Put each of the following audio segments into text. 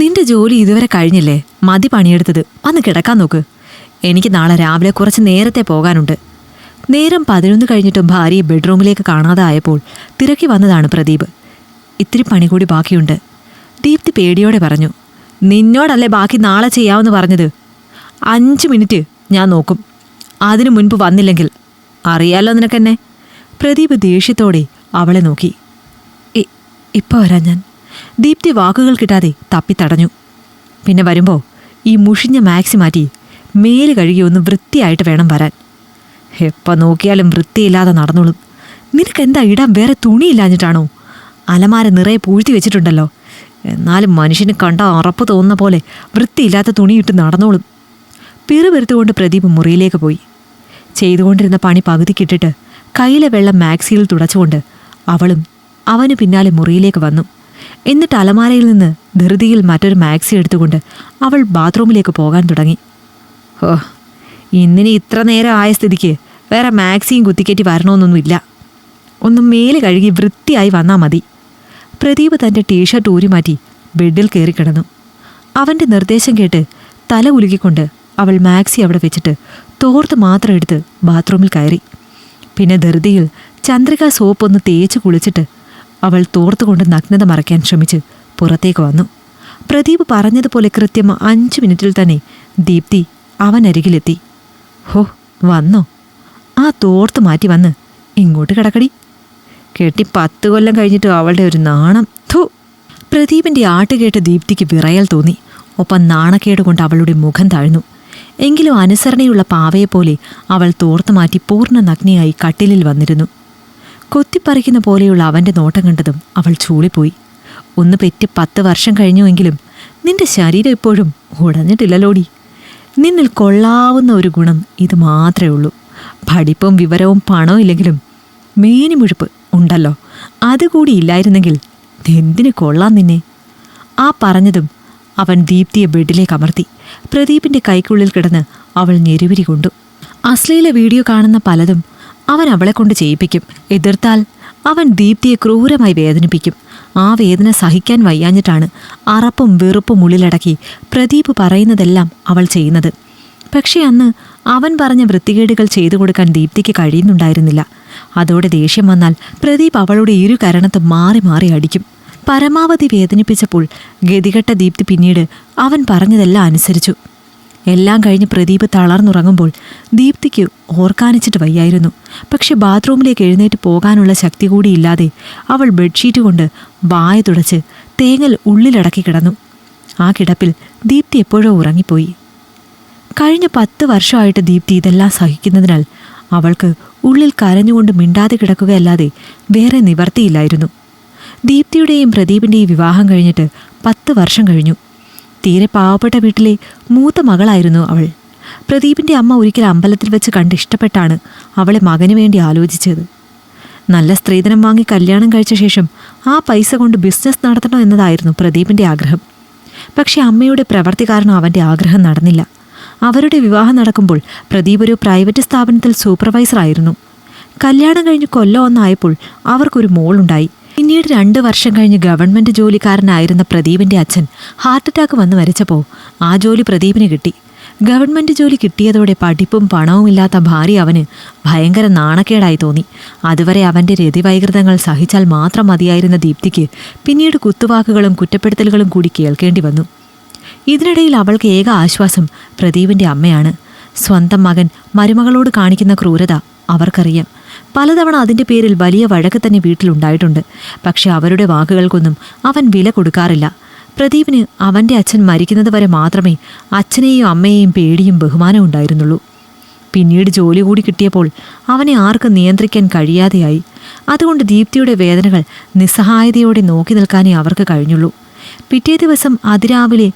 നിന്റെ ജോലി ഇതുവരെ കഴിഞ്ഞില്ലേ? മതി പണിയെടുത്തത്. വന്ന് കിടക്കാൻ നോക്ക്. എനിക്ക് നാളെ രാവിലെ കുറച്ച് നേരത്തെ പോകാനുണ്ട്. നേരം പതിനൊന്ന് കഴിഞ്ഞിട്ടും ഭാര്യയെ ബെഡ്റൂമിലേക്ക് കാണാതായപ്പോൾ തിരക്കി വന്നതാണ് പ്രദീപ്. ഇത്തിരി പണി കൂടി ബാക്കിയുണ്ട്. ദീപ്തി പേടിയോടെ പറഞ്ഞു നിന്നോടല്ലേ ബാക്കി നാളെ ചെയ്യാമെന്ന് പറഞ്ഞത്? അഞ്ച് മിനിറ്റ് ഞാൻ നോക്കും. അതിനു മുൻപ് വന്നില്ലെങ്കിൽ. അറിയാലോ നിനക്കെന്നെ? പ്രദീപ് ദേഷ്യത്തോടെ അവളെ നോക്കി. ഇപ്പോൾ ഇപ്പൊ വരാം ഞാൻ. ദീപ്തി വാക്കുകൾ കിട്ടാതെ തപ്പിത്തടഞ്ഞു. പിന്നെ വരുമ്പോൾ ഈ മുഷിഞ്ഞ മാക്സി മാറ്റി മേൽ കഴുകി ഒന്ന് വൃത്തിയായിട്ട് വേണം വരാൻ. എപ്പോൾ നോക്കിയാലും വൃത്തിയില്ലാതെ നടന്നോളും. നിനക്കെന്താ ഇടാൻ വേറെ തുണിയില്ലാഞ്ഞിട്ടാണോ? അലമാര നിറയെ പൂഴ്ത്തി വെച്ചിട്ടുണ്ടല്ലോ. എന്നാലും മനുഷ്യന് കണ്ട ഉറപ്പ് തോന്നുന്ന പോലെ വൃത്തിയില്ലാത്ത തുണിയിട്ട് നടന്നോളും. പിറുപെരുത്തുകൊണ്ട് പ്രദീപ് മുറിയിലേക്ക് പോയി. ചെയ്തുകൊണ്ടിരുന്ന പണി പകുതിക്കിട്ടിട്ട് കയ്യിലെ വെള്ളം മാക്സിയിൽ തുടച്ചുകൊണ്ട് അവളും അവന് പിന്നാലെ മുറിയിലേക്ക് വന്നു. എന്നിട്ട് അലമാരയിൽ നിന്ന് ധൃതിയിൽ മറ്റൊരു മാക്സി എടുത്തുകൊണ്ട് അവൾ ബാത്റൂമിലേക്ക് പോകാൻ തുടങ്ങി. ഓ ഇന്നിനി ഇത്ര നേരം ആയ സ്ഥിതിക്ക് വേറെ മാക്സിയും കുത്തിക്കേറ്റി വരണമെന്നൊന്നുമില്ല. ഒന്ന് മേൽ കഴുകി വൃത്തിയായി വന്നാൽ മതി. പ്രദീപ് തന്റെ ടീഷർട്ട് ഊരി മാറ്റി ബെഡിൽ കയറി കിടന്നു. അവന്റെ നിർദ്ദേശം കേട്ട് തല ഉലുകിക്കൊണ്ട് അവൾ മാക്സി അവിടെ വെച്ചിട്ട് തോർത്ത് മാത്രം എടുത്ത് ബാത്റൂമിൽ കയറി. പിന്നെ ധൃതിയിൽ ചന്ദ്രിക സോപ്പ് ഒന്ന് തേച്ച് കുളിച്ചിട്ട് അവൾ തോർത്തുകൊണ്ട് നഗ്നത മറയ്ക്കാൻ ശ്രമിച്ച് പുറത്തേക്ക് വന്നു. പ്രദീപ് പറഞ്ഞതുപോലെ കൃത്യം അഞ്ച് മിനിറ്റിൽ തന്നെ ദീപ്തി അവനരികിലെത്തി. ഹോ വന്നോ? ആ തോർത്ത് മാറ്റി വന്ന് ഇങ്ങോട്ട് കിടക്കടി. കെട്ടി പത്ത് കൊല്ലം കഴിഞ്ഞിട്ട് അവളുടെ ഒരു നാണം. ഥു പ്രദീപിന്റെ ആട്ട് കേട്ട് ദീപ്തിക്ക് വിറയൽ തോന്നി. ഒപ്പം നാണക്കേട് കൊണ്ട് അവളുടെ മുഖം താഴ്ന്നു. എങ്കിലും അനുസരണയുള്ള പാവയെപ്പോലെ അവൾ തോർത്ത് മാറ്റി പൂർണ നഗ്നയായി കട്ടിലിൽ വന്നിരുന്നു. കൊത്തിപ്പറിക്കുന്ന പോലെയുള്ള അവന്റെ നോട്ടം കണ്ടതും അവൾ ചൂളിപ്പോയി. ഒന്ന് പെറ്റ് പത്ത് വർഷം കഴിഞ്ഞുവെങ്കിലും നിന്റെ ശരീരം ഇപ്പോഴും ഉടഞ്ഞിട്ടില്ലല്ലോടി. നിന്നിൽ കൊള്ളാവുന്ന ഒരു ഗുണം ഇത് മാത്രമേ ഉള്ളൂ. പഠിപ്പും വിവരവും പണവും ഇല്ലെങ്കിലും മേനിമുഴുപ്പ് ഉണ്ടല്ലോ. അതുകൂടി ഇല്ലായിരുന്നെങ്കിൽ എന്തിനു കൊള്ളാം നിന്നെ? ആ പറഞ്ഞതും അവൻ ദീപ്തിയെ ബെഡിലേക്ക് അമർത്തി പ്രദീപിന്റെ കൈക്കുള്ളിൽ കിടന്ന് അവൾ ഞെരുവിരി കൊണ്ടു. അശ്ലീല വീഡിയോ കാണുന്ന പലതും അവൻ അവളെ കൊണ്ട് ചെയ്യിപ്പിക്കും. എതിർത്താൽ അവൻ ദീപ്തിയെ ക്രൂരമായി വേദനിപ്പിക്കും. ആ വേദന സഹിക്കാൻ വയ്യാഞ്ഞിട്ടാണ് അറപ്പും വെറുപ്പും ഉള്ളിലടക്കി പ്രദീപ് പറയുന്നതെല്ലാം അവൾ ചെയ്യുന്നത്. പക്ഷേ അന്ന് അവൻ പറഞ്ഞ വൃത്തികേടുകൾ ചെയ്തു കൊടുക്കാൻ ദീപ്തിക്ക് കഴിയുന്നുണ്ടായിരുന്നില്ല. അതോടെ ദേഷ്യം വന്നാൽ പ്രദീപ് അവളുടെ ഇരു കരണത്തും മാറി മാറി അടിക്കും. പരമാവധി വേദനിപ്പിച്ചപ്പോൾ ഗതികെട്ട ദീപ്തി പിന്നീട് അവൻ പറഞ്ഞതെല്ലാം അനുസരിച്ചു. എല്ലാം കഴിഞ്ഞ് പ്രദീപ് തളർന്നുറങ്ങുമ്പോൾ ദീപ്തിക്ക് ഓർക്കാനിച്ചിട്ട് വയ്യായിരുന്നു. പക്ഷെ ബാത്റൂമിലേക്ക് എഴുന്നേറ്റ് പോകാനുള്ള ശക്തി കൂടിയില്ലാതെ അവൾ ബെഡ്ഷീറ്റ് കൊണ്ട് വായ തുടച്ച് തേങ്ങൽ ഉള്ളിലടക്കി കിടന്നു. ആ കിടപ്പിൽ ദീപ്തി എപ്പോഴോ ഉറങ്ങിപ്പോയി. കഴിഞ്ഞ പത്ത് വർഷമായിട്ട് ദീപ്തി ഇതെല്ലാം സഹിക്കുന്നതിനാൽ അവൾക്ക് ഉള്ളിൽ കരഞ്ഞുകൊണ്ട് മിണ്ടാതെ കിടക്കുകയല്ലാതെ വേറെ നിവർത്തിയില്ലായിരുന്നു. ദീപ്തിയുടെയും പ്രദീപിന്റെയും വിവാഹം കഴിഞ്ഞിട്ട് പത്ത് വർഷം കഴിഞ്ഞു. തീരെ പാവപ്പെട്ട വീട്ടിലെ മൂത്ത മകളായിരുന്നു അവൾ. പ്രദീപിന്റെ അമ്മ ഒരിക്കൽ അമ്പലത്തിൽ വെച്ച് കണ്ട് ഇഷ്ടപ്പെട്ടാണ് അവളെ മകന് വേണ്ടി ആലോചിച്ചത്. നല്ല സ്ത്രീധനം വാങ്ങി കല്യാണം കഴിച്ച ശേഷം ആ പൈസ കൊണ്ട് ബിസിനസ് നടത്തണം എന്നതായിരുന്നു പ്രദീപിന്റെ ആഗ്രഹം. പക്ഷേ അമ്മയുടെ പ്രവർത്തി കാരണം അവന്റെ ആഗ്രഹം നടന്നില്ല. അവരുടെ വിവാഹം നടക്കുമ്പോൾ പ്രദീപ് ഒരു പ്രൈവറ്റ് സ്ഥാപനത്തിൽ സൂപ്പർവൈസറായിരുന്നു. കല്യാണം കഴിഞ്ഞ് കൊല്ലം ഒന്നായപ്പോൾ അവർക്കൊരു മോളുണ്ടായി. പിന്നീട് രണ്ട് വർഷം കഴിഞ്ഞ് ഗവൺമെന്റ് ജോലിക്കാരനായിരുന്ന പ്രദീപിന്റെ അച്ഛൻ ഹാർട്ട് അറ്റാക്ക് വന്ന് മരിച്ചപ്പോൾ ആ ജോലി പ്രദീപിന് കിട്ടി. ഗവൺമെന്റ് ജോലി കിട്ടിയതോടെ പഠിപ്പും പണവും ഇല്ലാത്ത ഭാര്യ അവന് ഭയങ്കര നാണക്കേടായി തോന്നി. അതുവരെ അവന്റെ രതിവൈകൃതങ്ങൾ സഹിച്ചാൽ മാത്രം മതിയായിരുന്ന ദീപ്തിക്ക് പിന്നീട് കുത്തുവാക്കുകളും കുറ്റപ്പെടുത്തലുകളും കൂടി കേൾക്കേണ്ടി വന്നു. ഇതിനിടയിൽ അവൾക്ക് ഏക ആശ്വാസം പ്രദീപിന്റെ അമ്മയാണ്. സ്വന്തം മകൻ മരുമകളോട് കാണിക്കുന്ന ക്രൂരത അവർക്കറിയാം. പലതവണ അതിന്റെ പേരിൽ വലിയ വഴക്ക് തന്നെ വീട്ടിലുണ്ടായിട്ടുണ്ട്. പക്ഷെ അവരുടെ വാക്കുകൾക്കൊന്നും അവൻ വില കൊടുക്കാറില്ല. പ്രദീപിന് അവന്റെ അച്ഛൻ മരിക്കുന്നത് വരെ മാത്രമേ അച്ഛനെയും അമ്മയെയും പേടിയും ബഹുമാനവും ഉണ്ടായിരുന്നുള്ളൂ. പിന്നീട് ജോലി കൂടി കിട്ടിയപ്പോൾ അവനെ ആർക്കും നിയന്ത്രിക്കാൻ കഴിയാതെയായി. അതുകൊണ്ട് ദീപ്തിയുടെ വേദനകൾ നിസ്സഹായതയോടെ നോക്കി നിൽക്കാനേ അവർക്ക് കഴിഞ്ഞുള്ളൂ. പിറ്റേ ദിവസം അതിരാവിലെ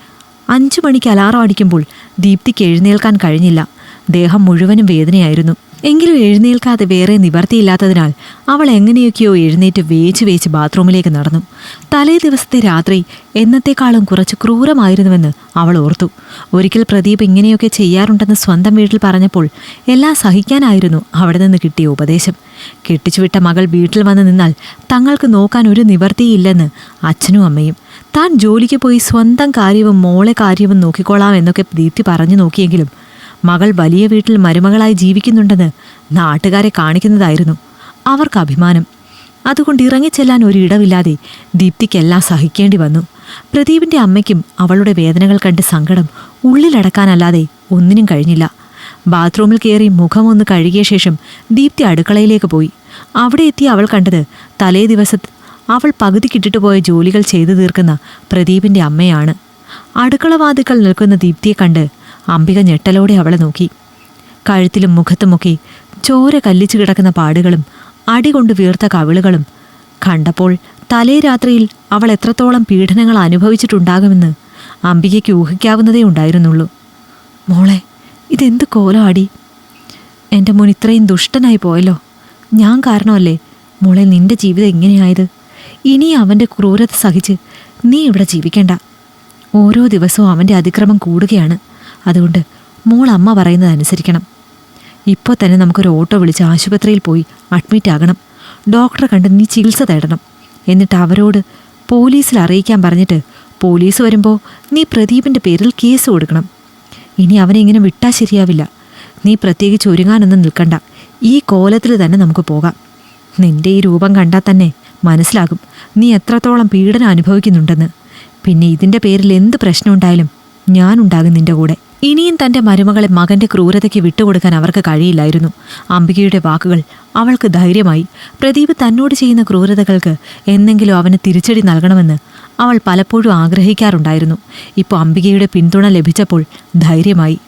അഞ്ചു മണിക്ക് അലാറം അടിക്കുമ്പോൾ ദീപ്തിക്ക് എഴുന്നേൽക്കാൻ കഴിഞ്ഞില്ല. ദേഹം മുഴുവനും വേദനയായിരുന്നു. എങ്കിലും എഴുന്നേൽക്കാതെ വേറെ നിവർത്തിയില്ലാത്തതിനാൽ അവൾ എങ്ങനെയൊക്കെയോ എഴുന്നേറ്റ് വേച്ച് വേച്ച് ബാത്റൂമിലേക്ക് നടന്നു. തലേ ദിവസത്തെ രാത്രി എന്നത്തെക്കാളും കുറച്ച് ക്രൂരമായിരുന്നുവെന്ന് അവൾ ഓർത്തു. ഒരിക്കൽ പ്രദീപ് ഇങ്ങനെയൊക്കെ ചെയ്യാറുണ്ടെന്ന് സ്വന്തം വീട്ടിൽ പറഞ്ഞപ്പോൾ എല്ലാം സഹിക്കാനായിരുന്നു അവിടെ നിന്ന് കിട്ടിയ ഉപദേശം. കെട്ടിച്ചുവിട്ട മകൾ വീട്ടിൽ വന്ന് നിന്നാൽ തങ്ങൾക്ക് നോക്കാൻ ഒരു നിവർത്തിയില്ലെന്ന് അച്ഛനും അമ്മയും. താൻ ജോലിക്ക് പോയി സ്വന്തം കാര്യവും മോളെ കാര്യവും നോക്കിക്കോളാം എന്നൊക്കെ ദീപ്തി പറഞ്ഞു നോക്കിയെങ്കിലും മകൾ വലിയ വീട്ടിൽ മരുമകളായി ജീവിക്കുന്നുണ്ടെന്ന് നാട്ടുകാരെ കാണിക്കുന്നതായിരുന്നു അവർക്ക് അഭിമാനം. അതുകൊണ്ട് ഇറങ്ങിച്ചെല്ലാൻ ഒരു ഇടമില്ലാതെ ദീപ്തിക്കെല്ലാം സഹിക്കേണ്ടി വന്നു. പ്രദീപിന്റെ അമ്മയ്ക്കും അവളുടെ വേദനകൾ കണ്ട് സങ്കടം ഉള്ളിലടക്കാനല്ലാതെ ഒന്നിനും കഴിഞ്ഞില്ല. ബാത്റൂമിൽ കയറി മുഖമൊന്ന് കഴുകിയ ശേഷം ദീപ്തി അടുക്കളയിലേക്ക് പോയി. അവിടെ എത്തി അവൾ കണ്ടത് തലേ ദിവസത്ത് അവൾ പകുതിക്കിട്ടിട്ട് പോയ ജോലികൾ ചെയ്തു തീർക്കുന്ന പ്രദീപിന്റെ അമ്മയാണ്. അടുക്കളവാതുക്കൾ നിൽക്കുന്ന ദീപ്തിയെ കണ്ട് അംബിക ഞെട്ടലോടെ അവളെ നോക്കി. കഴുത്തിലും മുഖത്തുമൊക്കെ ചോര കല്ലിച്ചു കിടക്കുന്ന പാടുകളും അടികൊണ്ട് വീർത്ത കവിളുകളും കണ്ടപ്പോൾ തലേ രാത്രിയിൽ അവൾ എത്രത്തോളം പീഡനങ്ങൾ അനുഭവിച്ചിട്ടുണ്ടാകുമെന്ന് അംബികയ്ക്ക് ഊഹിക്കാവുന്നതേ ഉണ്ടായിരുന്നുള്ളൂ. മോളെ ഇതെന്ത് കോലം അടി എന്റെ മോൻ ഇത്രയും ദുഷ്ടനായി പോയല്ലോ. ഞാൻ കാരണമല്ലേ മോളെ നിന്റെ ജീവിതം ഇങ്ങനെയായത്? ഇനി അവന്റെ ക്രൂരത സഹിച്ച് നീ ഇവിടെ ജീവിക്കേണ്ട. ഓരോ ദിവസവും അവന്റെ അതിക്രമം കൂടുകയാണ്. അതുകൊണ്ട് മോൾ അമ്മ പറയുന്നത് അനുസരിക്കണം ഇപ്പോൾ തന്നെ നമുക്കൊരു ഓട്ടോ വിളിച്ച് ആശുപത്രിയിൽ പോയി അഡ്മിറ്റ് ആകണം. ഡോക്ടറെ കണ്ട് നീ ചികിത്സ തേടണം. എന്നിട്ട് അവരോട് പോലീസിൽ അറിയിക്കാൻ പറഞ്ഞിട്ട് പോലീസ് വരുമ്പോൾ നീ പ്രദീപിന്റെ പേരിൽ കേസ് കൊടുക്കണം. ഇനി അവനെ ഇങ്ങനെ വിട്ടാൽ ശരിയാവില്ല. നീ പ്രത്യേകിച്ച് ഒരുങ്ങാനൊന്നും നിൽക്കണ്ട. ഈ കോലത്തിൽ തന്നെ നമുക്ക് പോകാം. നിന്റെ ഈ രൂപം കണ്ടാൽ തന്നെ മനസ്സിലാകും. നീ എത്രത്തോളം പീഡനം അനുഭവിക്കുന്നുണ്ടെന്ന്. പിന്നെ ഇതിന്റെ പേരിൽ എന്ത് പ്രശ്നമുണ്ടായാലും ഞാനുണ്ടാകും നിന്റെ കൂടെ. ഇനിയും തന്റെ മരുമകളെ മകന്റെ ക്രൂരതയ്ക്ക് വിട്ടുകൊടുക്കാൻ അവർക്ക് കഴിയില്ലായിരുന്നു. അംബികയുടെ വാക്കുകൾ അവൾക്ക് ധൈര്യമായി പ്രദീപ് തന്നോട് ചെയ്യുന്ന ക്രൂരതകൾക്ക് എന്നെങ്കിലും അവന് തിരിച്ചടി നൽകണമെന്ന് അവൾ പലപ്പോഴും ആഗ്രഹിക്കാറുണ്ടായിരുന്നു. ഇപ്പോൾ അംബികയുടെ പിന്തുണ ലഭിച്ചപ്പോൾ ധൈര്യമായി.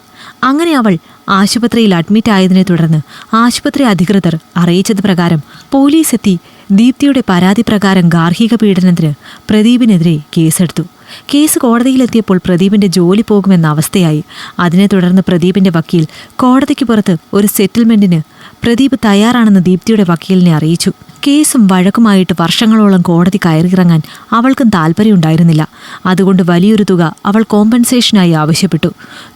അങ്ങനെ അവൾ ആശുപത്രിയിൽ അഡ്മിറ്റ് ആയതിനെ തുടർന്ന് ആശുപത്രി അധികൃതർ അറിയിച്ചത് പ്രകാരം പോലീസ് എത്തി ദീപ്തിയുടെ പരാതി പ്രകാരം ഗാർഹിക പീഡനത്തിന് പ്രദീപിനെതിരെ കേസെടുത്തു. കേസ് കോടതിയിലെത്തിയപ്പോൾ പ്രദീപിന്റെ ജോലി പോകുമെന്ന അവസ്ഥയായി. അതിനെ തുടർന്ന് പ്രദീപിന്റെ വക്കീൽ കോടതിക്ക് പുറത്ത് ഒരു സെറ്റിൽമെന്റിന് പ്രദീപ് തയ്യാറാണെന്ന് ദീപ്തിയുടെ വക്കീലിനെ അറിയിച്ചു. കേസും വഴക്കുമായിട്ട് വർഷങ്ങളോളം കോടതി കയറിയിറങ്ങാൻ അവൾക്കും താല്പര്യമുണ്ടായിരുന്നില്ല അതുകൊണ്ട് വലിയൊരു തുക അവൾ കോമ്പൻസേഷനായി ആവശ്യപ്പെട്ടു.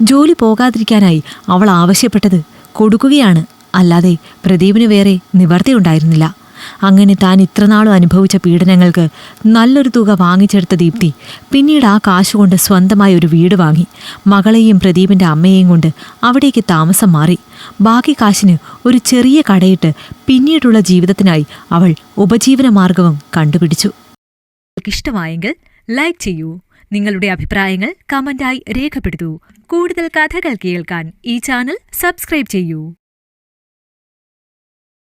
ജോലി പോകാതിരിക്കാനായി അവൾ ആവശ്യപ്പെട്ടത് കൊടുക്കുകയാണ്. അല്ലാതെ പ്രദീപിന് വേറെ നിവർത്തിയുണ്ടായിരുന്നില്ല അങ്ങനെ താൻ ഇത്രനാളും അനുഭവിച്ച പീഡനങ്ങൾക്ക് നല്ലൊരു തുക വാങ്ങിച്ചെടുത്ത ദീപ്തി പിന്നീട് ആ കാശുകൊണ്ട് സ്വന്തമായി ഒരു വീട് വാങ്ങി. മകളെയും പ്രദീപിന്റെ അമ്മയെയും കൊണ്ട് അവിടേക്ക് താമസം മാറി. ബാക്കി കാശിന് ഒരു ചെറിയ കടയിട്ട് പിന്നീടുള്ള ജീവിതത്തിനായി അവൾ ഉപജീവന മാർഗവും കണ്ടുപിടിച്ചു. ഇഷ്ടമായെങ്കിൽ ലൈക്ക് ചെയ്യൂ. നിങ്ങളുടെ അഭിപ്രായങ്ങൾ കമന്റായി രേഖപ്പെടുത്തൂ. കൂടുതൽ കഥകൾ കേൾക്കാൻ ഈ ചാനൽ സബ്സ്ക്രൈബ് ചെയ്യൂ.